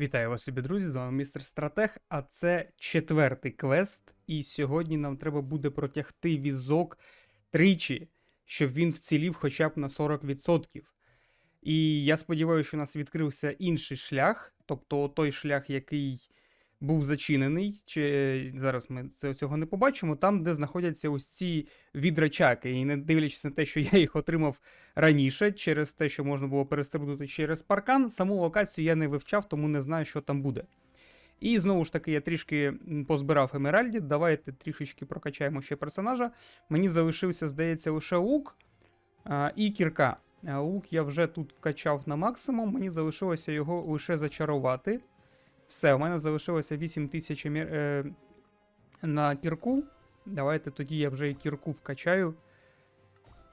Вітаю вас, любі друзі! З вами містер Стратег, а це четвертий квест. І сьогодні нам треба буде протягти візок тричі, щоб він вцілів хоча б на 40%. І я сподіваюся, що у нас відкрився інший шлях, тобто той шлях, який був зачинений, чи зараз ми цього не побачимо, там, де знаходяться ось ці відрачаки. І не дивлячись на те, що я їх отримав раніше, через те, що можна було перестрибнути через паркан. Саму локацію я не вивчав, тому не знаю, що там буде. І знову ж таки, я трішки позбирав емеральді. Давайте трішечки прокачаємо ще персонажа. Мені залишився, здається, лише лук а, і кірка. Лук я вже тут вкачав на максимум, мені залишилося його лише зачарувати. Все, у мене залишилося 8000 емер... е... на кірку. Давайте тоді я вже і кірку вкачаю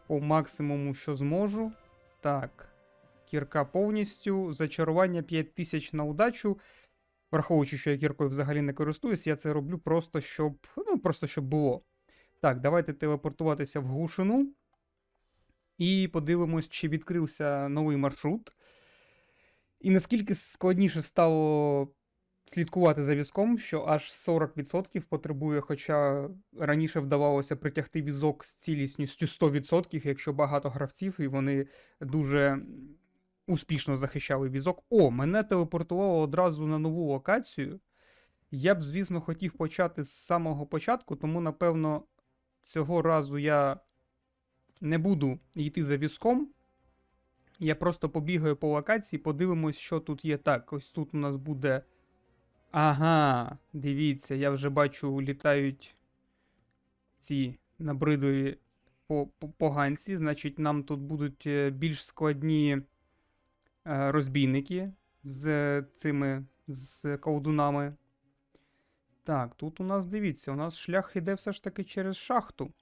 по максимуму, що зможу. Так. Кірка повністю. Зачарування 5000 на удачу. Враховуючи, що я кіркою взагалі не користуюсь, я це роблю просто щоб. Ну, просто щоб було. Так, давайте телепортуватися в глушину. І подивимось, чи відкрився новий маршрут. І наскільки складніше стало слідкувати за візком, що аж 40% потребує, хоча раніше вдавалося притягти візок з цілісністю 100%, якщо багато гравців, і вони дуже успішно захищали візок. О, мене телепортувало одразу на нову локацію. Я б, звісно, хотів почати з самого початку, тому, напевно, цього разу я не буду йти за візком. Я просто побігаю по локації, подивимось, що тут є. Так, ось тут у нас буде. Ага, дивіться, я вже бачу, літають ці набридові по- по- поганці. Значить, нам тут будуть е, більш складні е, розбійники з цими з колдунами. Так, тут у нас дивіться, у нас шлях іде все ж таки через шахту.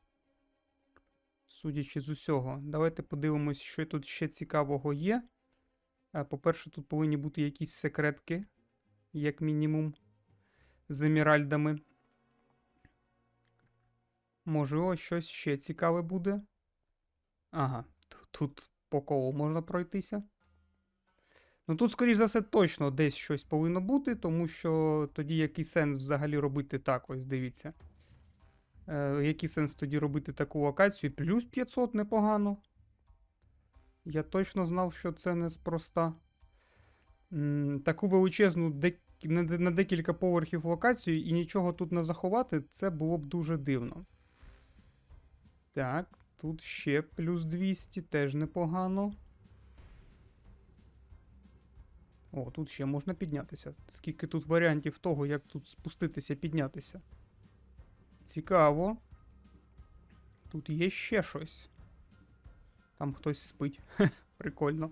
Судячи з усього, давайте подивимось, що тут ще цікавого є. Е, По-перше, тут повинні бути якісь секретки, як мінімум, з еміральдами. Можливо, щось ще цікаве буде. Ага, тут по колу можна пройтися. Ну тут, скоріш за все, точно десь щось повинно бути, тому що тоді який сенс взагалі робити так, ось дивіться. Е, який сенс тоді робити таку локацію? Плюс 500 непогано. Я точно знав, що це неспроста. Таку величезну на, декілька поверхів локацію і нічого тут не заховати, це було б дуже дивно. Так, тут ще плюс 200, теж непогано. О, тут ще можна піднятися. Скільки тут варіантів того, як тут спуститися, піднятися. Цікаво. Тут є ще щось. Там хтось спить. Прикольно.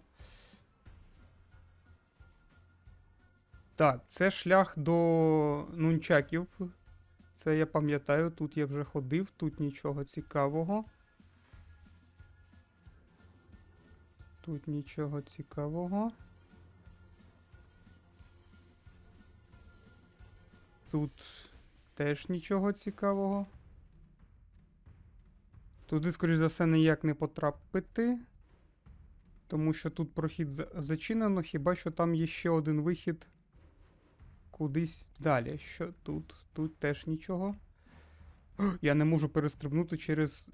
Так, це шлях до нунчаків. Це я пам'ятаю, тут я вже ходив, тут нічого цікавого. Тут нічого цікавого. Тут теж нічого цікавого. Туди, скоріш за все, ніяк не потрапити. Тому що тут прохід зачинено, хіба що там є ще один вихід кудись далі. Що тут? Тут теж нічого. Я не можу перестрибнути через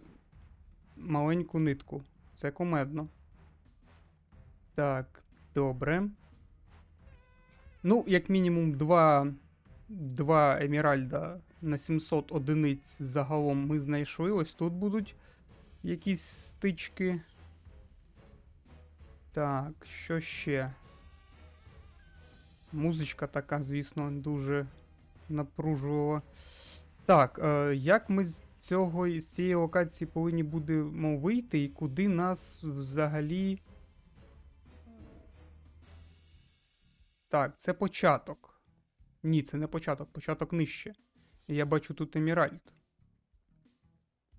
маленьку нитку. Це кумедно. Так, добре. Ну, як мінімум, два, два еміральда на 700 одиниць загалом ми знайшли. Ось тут будуть якісь стички. Так, що ще? Музичка така, звісно, дуже напружувала. Так, е, як ми з цього з цієї локації повинні будемо вийти, і куди нас взагалі. Так, це початок. Ні, це не початок, початок нижче. Я бачу тут Еміральд.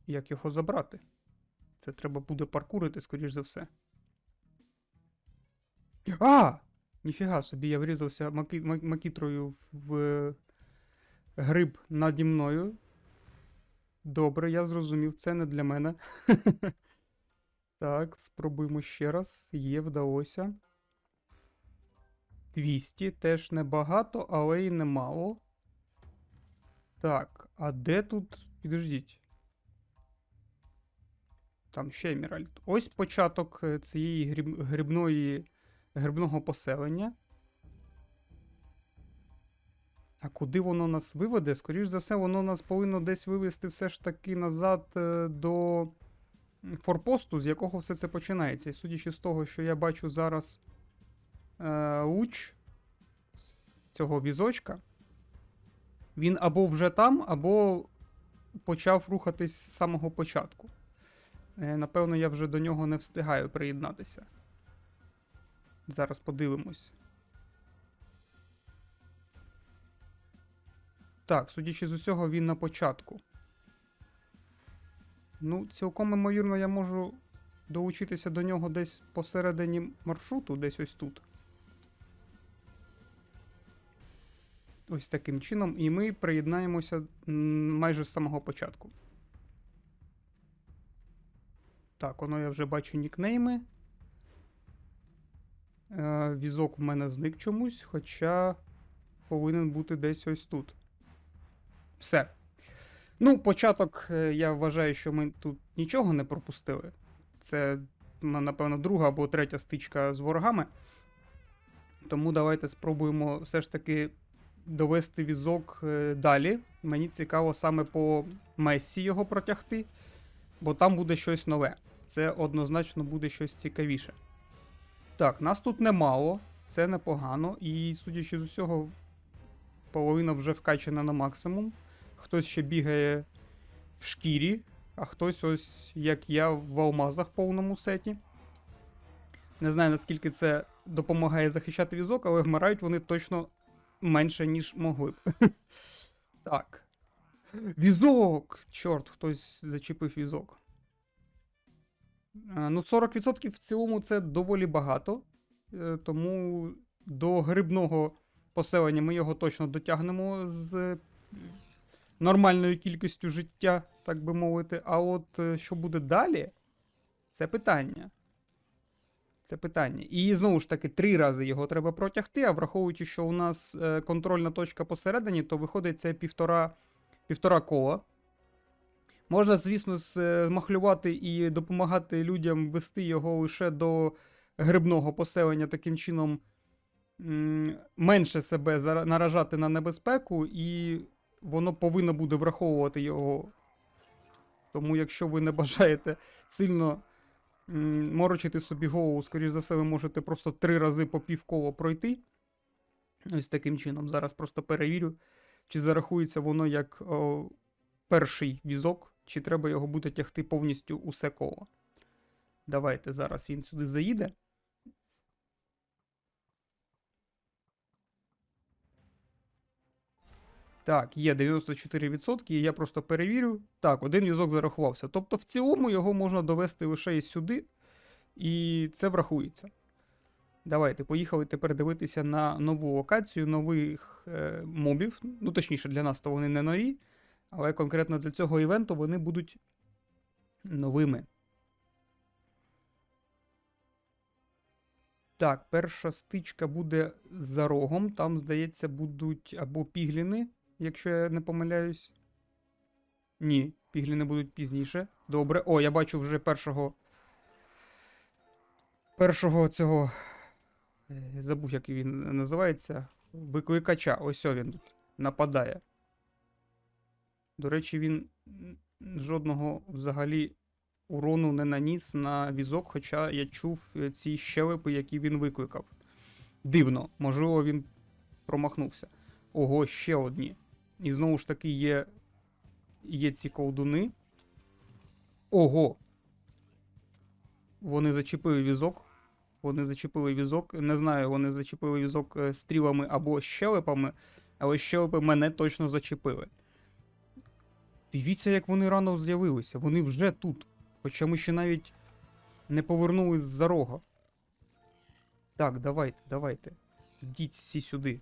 Як його забрати? Це треба буде паркурити, скоріш за все. А! Ніфіга собі, я врізався маки... макітрою в гриб наді мною. Добре, я зрозумів, це не для мене. Так, спробуємо ще раз. Є, вдалося. 200, теж небагато, але й немало. Так, а де тут. Підождіть. Там ще Еміральд. Ось початок е, цієї гріб... грибної... грибного поселення. А куди воно нас виведе? Скоріш за все, воно нас повинно десь вивести все ж таки назад е, до форпосту, з якого все це починається. І судячи з того, що я бачу зараз е, луч з цього візочка, він або вже там, або почав рухатись з самого початку. Е, Напевно, я вже до нього не встигаю приєднатися. Зараз подивимось. Так, судячи з усього, він на початку. Ну, цілком імовірно, я можу долучитися до нього десь посередині маршруту, десь ось тут. Ось таким чином, і ми приєднаємося майже з самого початку. Так, воно я вже бачу нікнейми. Е, візок в мене зник чомусь, хоча повинен бути десь ось тут. Все. Ну, початок, е, я вважаю, що ми тут нічого не пропустили. Це, напевно, друга або третя стичка з ворогами. Тому давайте спробуємо все ж таки довести візок е, далі. Мені цікаво саме по Мессі його протягти, бо там буде щось нове. Це однозначно буде щось цікавіше. Так, нас тут немало, це непогано, і судячи з усього, половина вже вкачана на максимум. Хтось ще бігає в шкірі, а хтось ось, як я, в алмазах повному сеті. Не знаю, наскільки це допомагає захищати візок, але вмирають вони точно менше, ніж могли б. Так. Візок! Чорт, хтось зачепив візок. Е, Ну, 40% в цілому це доволі багато. Е, Тому до грибного поселення ми його точно дотягнемо з е, нормальною кількістю життя, так би мовити. А от що буде далі, це питання. Це питання. І знову ж таки, три рази його треба протягти, а враховуючи, що у нас контрольна точка посередині, то виходить це півтора, півтора кола. Можна, звісно, змахлювати і допомагати людям вести його лише до грибного поселення, таким чином менше себе наражати на небезпеку, і воно повинно буде враховувати його. Тому, якщо ви не бажаєте сильно морочити собі голову, скоріш за все, ви можете просто три рази по півколо пройти. Ось таким чином. Зараз просто перевірю, чи зарахується воно як о, перший візок, чи треба його буде тягти повністю усе коло. Давайте зараз він сюди заїде. Так, є 94%, і я просто перевірю. Так, один візок зарахувався. Тобто, в цілому його можна довести лише і сюди, і це врахується. Давайте, поїхали тепер дивитися на нову локацію, нових е, мобів. Ну, точніше, для нас то вони не нові, але конкретно для цього івенту вони будуть новими. Так, перша стичка буде за рогом. Там, здається, будуть або пігліни, якщо я не помиляюсь. Ні, пігліни будуть пізніше. Добре. О, я бачу вже першого. Першого цього. е, Забув, як він називається. Викликача. Ось він тут нападає. До речі, він жодного взагалі урону не наніс на візок, хоча я чув е, ці щелепи, які він викликав. Дивно, можливо, він промахнувся. Ого, ще одні. І знову ж таки є, є ці колдуни. Ого. Вони зачепили візок. Вони зачепили візок. Не знаю, вони зачепили візок е, стрілами або щелепами, але щелепи мене точно зачепили. Дивіться, як вони рано з'явилися. Вони вже тут. Хоча ми ще навіть не повернулись за рога. Так, давайте, давайте. Йдіть всі сюди.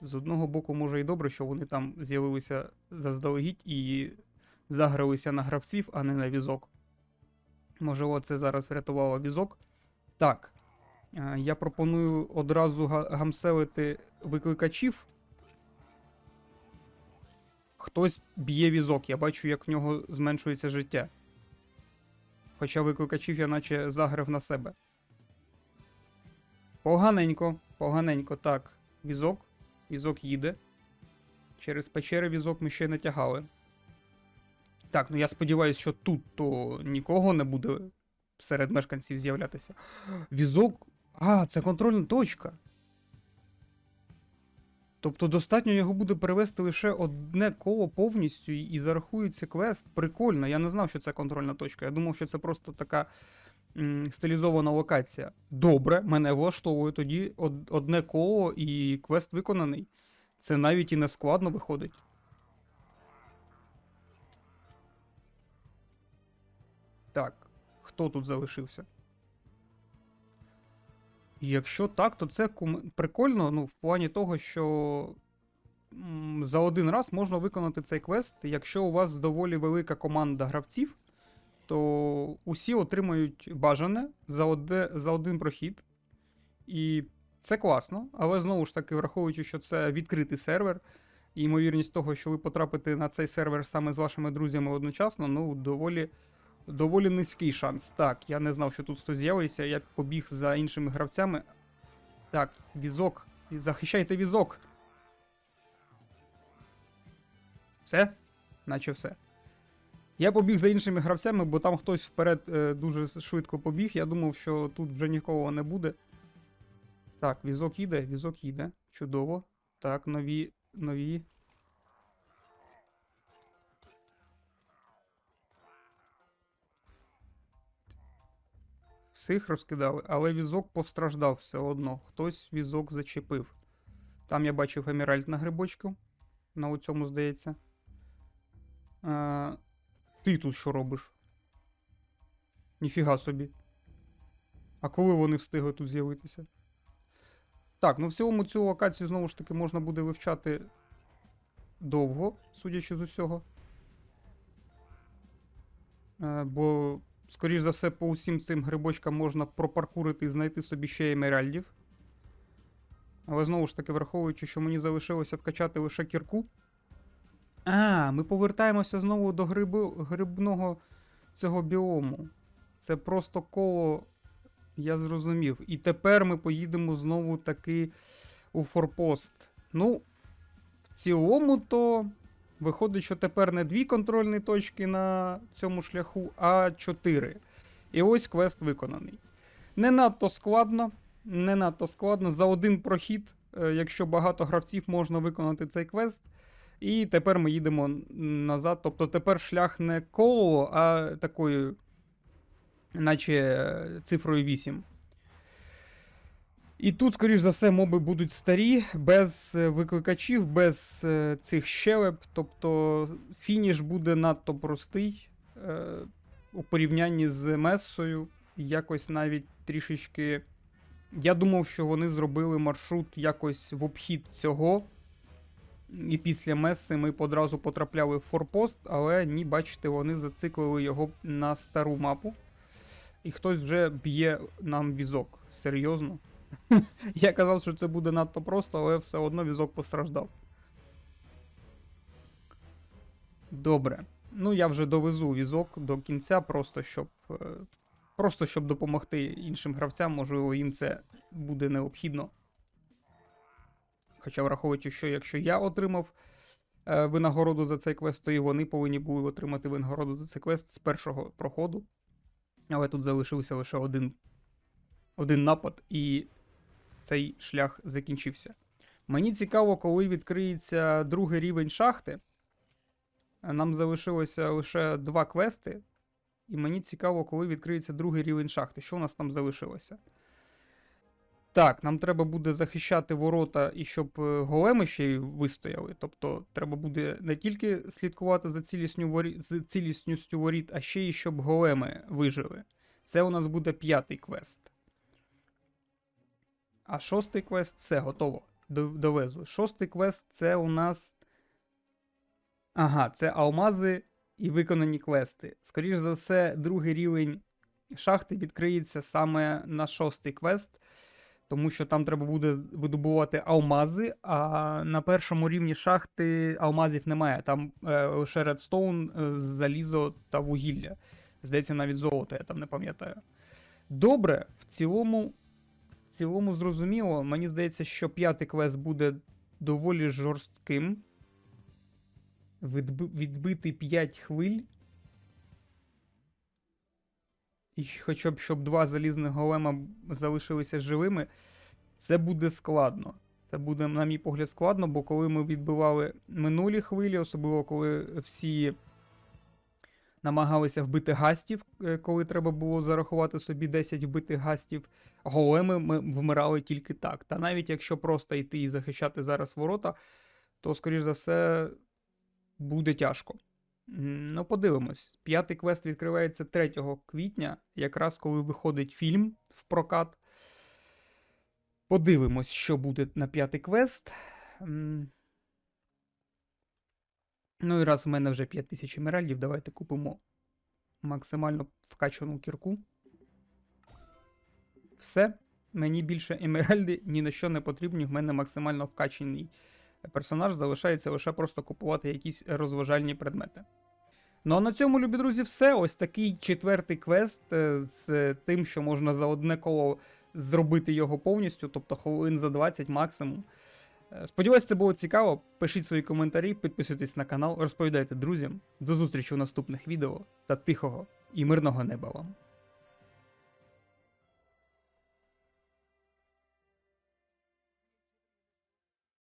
З одного боку, може і добре, що вони там з'явилися заздалегідь і загралися на гравців, а не на візок. Можливо, це зараз врятувало візок. Так. Е, Я пропоную одразу гамселити викликачів. Хтось б'є візок, я бачу, як в нього зменшується життя. Хоча викликачів я наче заграв на себе. Поганенько, поганенько, так. Візок. Візок їде. Через печери візок ми ще не тягали. Так, ну я сподіваюся, що тут то нікого не буде серед мешканців з'являтися. Візок. А, це контрольна точка. Тобто достатньо його буде перевести лише одне коло повністю і, зарахується квест. Прикольно. Я не знав, що це контрольна точка. Я думав, що це просто така м, стилізована локація. Добре, мене влаштовує тоді од- одне коло і квест виконаний. Це навіть і не складно виходить. Так, хто тут залишився? Якщо так, то це прикольно, ну, в плані того, що за один раз можна виконати цей квест. Якщо у вас доволі велика команда гравців, то усі отримають бажане за, оде... за один прохід. І це класно, але знову ж таки, враховуючи, що це відкритий сервер, і ймовірність того, що ви потрапите на цей сервер саме з вашими друзями одночасно, ну, доволі доволі низький шанс. Так, я не знав, що тут хтось з'явився, я побіг за іншими гравцями. Так, візок. Захищайте візок. Все? Наче все. Я побіг за іншими гравцями, бо там хтось вперед е, дуже швидко побіг. Я думав, що тут вже нікого не буде. Так, візок їде, візок їде. Чудово. Так, нові. нові. Всіх розкидали, але візок постраждав все одно. Хтось візок зачепив. Там я бачив еміральд на грибочку. На оцьому, здається. А, ти тут що робиш? Ніфіга собі. А коли вони встигли тут з'явитися? Так, ну в цілому цю локацію знову ж таки можна буде вивчати довго, судячи з усього. Е, бо Скоріш за все, по усім цим грибочкам можна пропаркурити і знайти собі ще емеральдів. Але знову ж таки, враховуючи, що мені залишилося вкачати лише кірку. А, ми повертаємося знову до гриби, грибного цього біому. Це просто коло, я зрозумів. І тепер ми поїдемо знову таки у форпост. Ну, в цілому, то Виходить, що тепер не дві контрольні точки на цьому шляху, а чотири. І ось квест виконаний. Не надто складно, не надто складно. За один прохід, е, якщо багато гравців, можна виконати цей квест. І тепер ми їдемо назад. Тобто тепер шлях не коло, а такою, наче е, цифрою 8. І тут, скоріш за все, моби будуть старі, без е, викликачів, без е, цих щелеп. Тобто фініш буде надто простий е, у порівнянні з Мессою. Якось навіть трішечки. Я думав, що вони зробили маршрут якось в обхід цього. І після Месси ми одразу потрапляли в форпост, але ні, бачите, вони зациклили його на стару мапу. І хтось вже б'є нам візок. Серйозно. Я казав, що це буде надто просто, але все одно візок постраждав. Добре. Ну, я вже довезу візок до кінця, просто щоб. е, Просто щоб допомогти іншим гравцям, можливо, їм це буде необхідно. Хоча, враховуючи, що якщо я отримав е, винагороду за цей квест, то і вони повинні були отримати винагороду за цей квест з першого проходу. Але тут залишився лише один, один напад, і цей шлях закінчився. Мені цікаво, коли відкриється другий рівень шахти. Нам залишилося лише два квести. І мені цікаво, коли відкриється другий рівень шахти. Що у нас там залишилося? Так, нам треба буде захищати ворота і щоб е, големи ще й вистояли. Тобто, треба буде не тільки слідкувати за цілісністю воріт, а ще й щоб големи вижили. Це у нас буде п'ятий квест. А шостий квест все готово. Довезли. Шостий квест це у нас. Ага, це алмази і виконані квести. Скоріше за все, другий рівень шахти відкриється саме на шостий квест, тому що там треба буде видобувати алмази, а на першому рівні шахти алмазів немає. Там е, лише редстоун, е, залізо та вугілля. Здається, навіть золото, я там не пам'ятаю. Добре, в цілому, цілому зрозуміло. Мені здається, що п'ятий квест буде доволі жорстким. Відби- відбити 5 хвиль. І хоча б щоб два залізних голема залишилися живими, це буде складно. Це буде, на мій погляд, складно, бо коли ми відбивали минулі хвилі, особливо коли всі намагалися вбити гастів, е, коли треба було зарахувати собі 10 вбитих гастів, големи ми вмирали тільки так. Та навіть якщо просто йти і захищати зараз ворота, то, скоріш за все, буде тяжко. Ну, подивимось. П'ятий квест відкривається 3 квітня, якраз коли виходить фільм в прокат. Подивимось, що буде на п'ятий квест. Ну і раз у мене вже 5000 емеральдів, давайте купимо максимально вкачану кірку. Все. Мені більше емеральди ні на що не потрібні. В мене максимально вкачаний персонаж. Залишається лише просто купувати якісь розважальні предмети. Ну а на цьому, любі друзі, все. Ось такий четвертий квест е, з тим, що можна за одне коло зробити його повністю, тобто хвилин за 20 максимум. Е, Сподіваюсь, це було цікаво. Пишіть свої коментарі, підписуйтесь на канал, розповідайте друзям. До зустрічі у наступних відео та тихого і мирного неба вам.